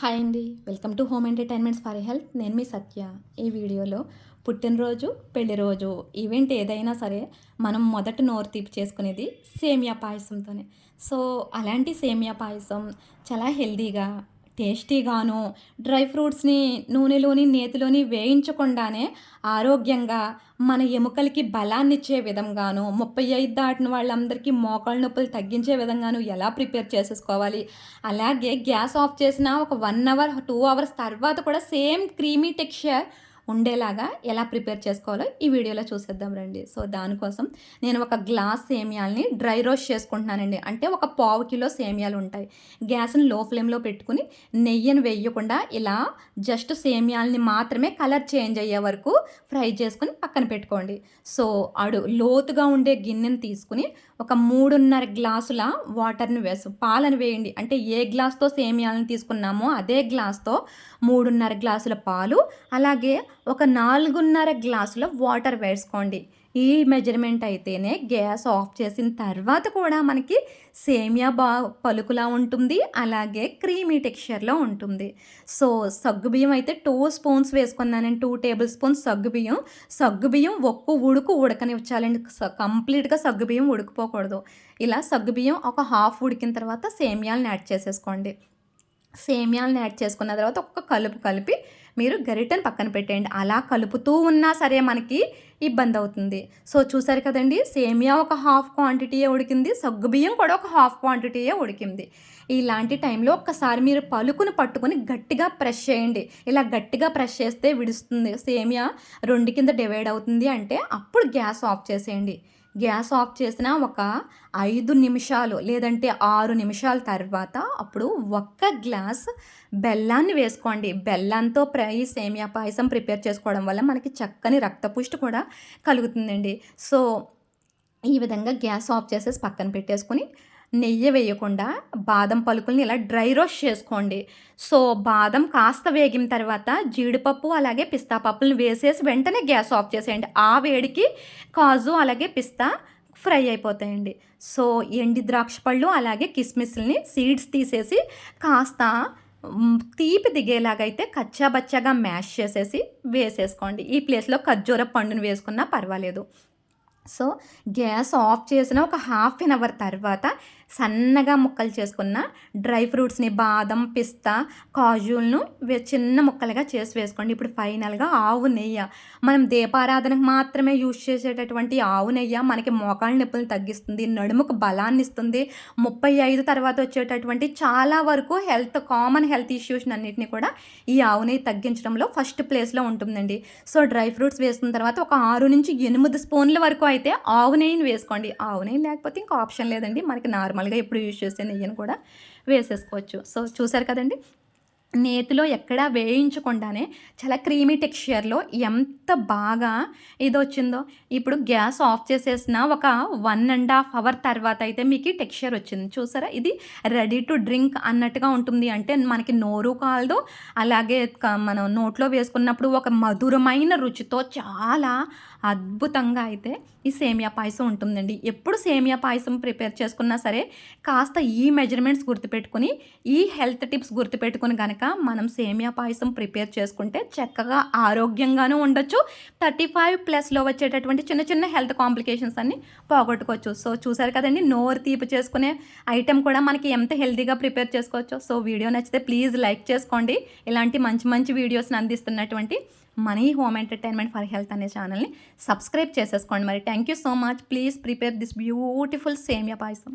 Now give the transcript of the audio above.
Hi అండి. Welcome to home entertainments for health. నేను మీ సత్య. ఈ వీడియోలో పుట్టినరోజు పెళ్ళి రోజు ఈవెంట్ ఏదైనా సరే మనం మొదట నోరు తీపి చేసుకునేది సేమియా పాయసంతోనే. సో అలాంటి సేమియా పాయసం చాలా హెల్దీగా టేస్టీగాను డ్రై ఫ్రూట్స్ని నూనెలోని నేతిలోని వేయించకుండానే ఆరోగ్యంగా మన ఎముకలకి బలాన్ని ఇచ్చే విధంగాను ముప్పై ఐదు దాటిన వాళ్ళందరికీ మోకాళ్ళ నొప్పులు తగ్గించే విధంగాను ఎలా ప్రిపేర్ చేసేసుకోవాలి? అలాగే గ్యాస్ ఆఫ్ చేసిన ఒక వన్ అవర్ టూ అవర్స్ తర్వాత కూడా సేమ్ క్రీమీ టెక్స్చర్ ఉండేలాగా ఎలా ప్రిపేర్ చేసుకోవాలో ఈ వీడియోలో చూసేద్దాం రండి. సో దానికోసం నేను ఒక గ్లాస్ సేమియాల్ని డ్రై రోస్ట్ చేసుకుంటున్నానండి. అంటే ఒక పావు కిలో సేమియాలు ఉంటాయి. గ్యాస్ని లో ఫ్లేమ్లో పెట్టుకుని నెయ్యిని వేయకుండా ఇలా జస్ట్ సేమియాల్ని మాత్రమే కలర్ చేంజ్ అయ్యే వరకు ఫ్రై చేసుకుని పక్కన పెట్టుకోండి. సో అడు లోతుగా ఉండే గిన్నెని తీసుకుని ఒక మూడున్నర గ్లాసుల వాటర్ని వేసు పాలను వేయండి. అంటే ఏ గ్లాస్తో సేమియాలను తీసుకున్నామో అదే గ్లాస్తో మూడున్నర గ్లాసుల పాలు అలాగే ఒక నాలుగున్నర గ్లాసుల వాటర్ వేసుకోండి. ఈ మెజర్మెంట్ అయితేనే గ్యాస్ ఆఫ్ చేసిన తర్వాత కూడా మనకి సేమియా బా పలుకులా ఉంటుంది అలాగే క్రీమీ టెక్స్చర్లో ఉంటుంది. సో సగ్గుబియ్యం అయితే టూ స్పూన్స్ వేసుకున్నానండి టూ టేబుల్ స్పూన్స్ సగ్గుబియ్యం సగ్గుబియ్యం ఒక్క ఉడుకు ఉడకనివ్వాలండి కంప్లీట్గా సగ్గుబియ్యం ఉడికిపోకూడదు. ఇలా సగ్గుబియ్యం ఒక హాఫ్ ఉడికిన తర్వాత సేమియాలను యాడ్ చేసేసుకోండి. సేమియాలను యాడ్ చేసుకున్న తర్వాత ఒక్క కలుపు కలిపి మీరు గరిటెను పక్కన పెట్టేయండి. అలా కలుపుతూ ఉన్నా సరే మనకి ఇబ్బంది అవుతుంది సో చూసారు కదండి సేమియా ఒక హాఫ్ క్వాంటిటీయే ఉడికింది. సగ్గుబియ్యం కూడా ఒక హాఫ్ క్వాంటిటీయే ఉడికింది. ఇలాంటి టైంలో ఒక్కసారి మీరు పలుకును పట్టుకొని గట్టిగా ప్రెస్ చేయండి. ఇలా గట్టిగా ప్రెస్ చేస్తే విడుస్తుంది. సేమియా రెండు కింద డివైడ్ అవుతుంది అంటే అప్పుడు గ్యాస్ ఆఫ్ చేసేయండి. గ్యాస్ ఆఫ్ చేసిన ఒక ఐదు నిమిషాలు లేదంటే ఆరు నిమిషాల తర్వాత అప్పుడు ఒక్క గ్లాస్ బెల్లాన్ని వేసుకోండి. బెల్లంతో ప్రై సేమియా పాయసం ప్రిపేర్ చేసుకోవడం వల్ల మనకి చక్కని రక్తపుష్టి కూడా కలుగుతుందండి. సో ఈ విధంగా గ్యాస్ ఆఫ్ చేసేసి పక్కన పెట్టేసుకుని నెయ్యి వేయకుండా బాదం పలుకుల్ని ఇలా డ్రై రోస్ట్ చేసుకోండి. సో బాదం కాస్త వేగిన తర్వాత జీడిపప్పు అలాగే పిస్తా పప్పులను వేసేసి వెంటనే గ్యాస్ ఆఫ్ చేసేయండి. ఆ వేడికి కాజు అలాగే పిస్తా ఫ్రై అయిపోతాయండి. సో ఎండి ద్రాక్ష పళ్ళు అలాగే కిస్మిస్ని సీడ్స్ తీసేసి కాస్త తీపి దిగేలాగైతే కచ్చాబచ్చాగా మ్యాష్ చేసేసి వేసేసుకోండి. ఈ ప్లేస్లో ఖర్జూర పండును వేసుకున్నా పర్వాలేదు. సో గ్యాస్ ఆఫ్ చేసిన ఒక హాఫ్ అన్ అవర్ తర్వాత సన్నగా ముక్కలు చేసుకున్న డ్రై ఫ్రూట్స్ని బాదం పిస్తా కాజులను చిన్న ముక్కలుగా చేసి వేసుకోండి. ఇప్పుడు ఫైనల్గా ఆవు నెయ్యి. మనం దీపారాధనకు మాత్రమే యూజ్ చేసేటటువంటి ఆవు నెయ్యి మనకి మోకాళ్ళ నొప్పులను తగ్గిస్తుంది నడుముకు బలాన్ని ఇస్తుంది. ముప్పై ఐదు తర్వాత వచ్చేటటువంటి చాలా వరకు హెల్త్ కామన్ హెల్త్ ఇష్యూస్ అన్నింటినీ కూడా ఈ ఆవు నెయ్యి తగ్గించడంలో ఫస్ట్ ప్లేస్లో ఉంటుందండి. సో డ్రై ఫ్రూట్స్ వేసుకున్న తర్వాత ఒక ఆరు నుంచి ఎనిమిది స్పూన్ల వరకు అయితే ఆవు నెయ్యిని వేసుకోండి. ఆవు నెయ్యి లేకపోతే ఇంకా ఆప్షన్ లేదండి. మనకి నార్మల్గా ఎప్పుడు యూజ్ చేసే నెయ్యిని కూడా వేసేసుకోవచ్చు. సో చూసారు కదండి? నేతిలో ఎక్కడా వేయించకుండానే చాలా క్రీమీ టెక్స్చర్లో ఎంత బాగా ఇది వచ్చిందో ఇప్పుడు గ్యాస్ ఆఫ్ చేసేసిన ఒక వన్ అండ్ హాఫ్ అవర్ తర్వాత అయితే మీకు టెక్స్చర్ వచ్చింది. చూసారా? ఇది రెడీ టు డ్రింక్ అన్నట్టుగా ఉంటుంది. అంటే మనకి నోరు కాలదు. అలాగే మనం నోట్లో వేసుకున్నప్పుడు ఒక మధురమైన రుచితో చాలా అద్భుతంగా అయితే ఈ సేమియా పాయసం ఉంటుందండి. ఎప్పుడు సేమియా పాయసం ప్రిపేర్ చేసుకున్నా సరే కాస్త ఈ మెజర్మెంట్స్ గుర్తుపెట్టుకుని ఈ హెల్త్ టిప్స్ గుర్తుపెట్టుకుని కనుక కనుక మనం సేమియా పాయసం ప్రిపేర్ చేసుకుంటే చక్కగా ఆరోగ్యంగానూ ఉండొచ్చు. థర్టీ ఫైవ్ ప్లస్లో వచ్చేటటువంటి చిన్న చిన్న హెల్త్ కాంప్లికేషన్స్ అన్ని పోగొట్టుకోవచ్చు. సో చూసారు కదండి నోరు తీపి చేసుకునే ఐటెం కూడా మనకి ఎంత హెల్తీగా ప్రిపేర్ చేసుకోవచ్చు. సో వీడియో నచ్చితే ప్లీజ్ లైక్ చేసుకోండి. ఇలాంటి మంచి మంచి వీడియోస్ని అందిస్తున్నటువంటి మనీ హోమ్ ఎంటర్టైన్మెంట్ ఫర్ హెల్త్ అనే ఛానల్ని సబ్స్క్రైబ్ చేసేసుకోండి మరి. Thank you so much. Please prepare this beautiful semiya payasam.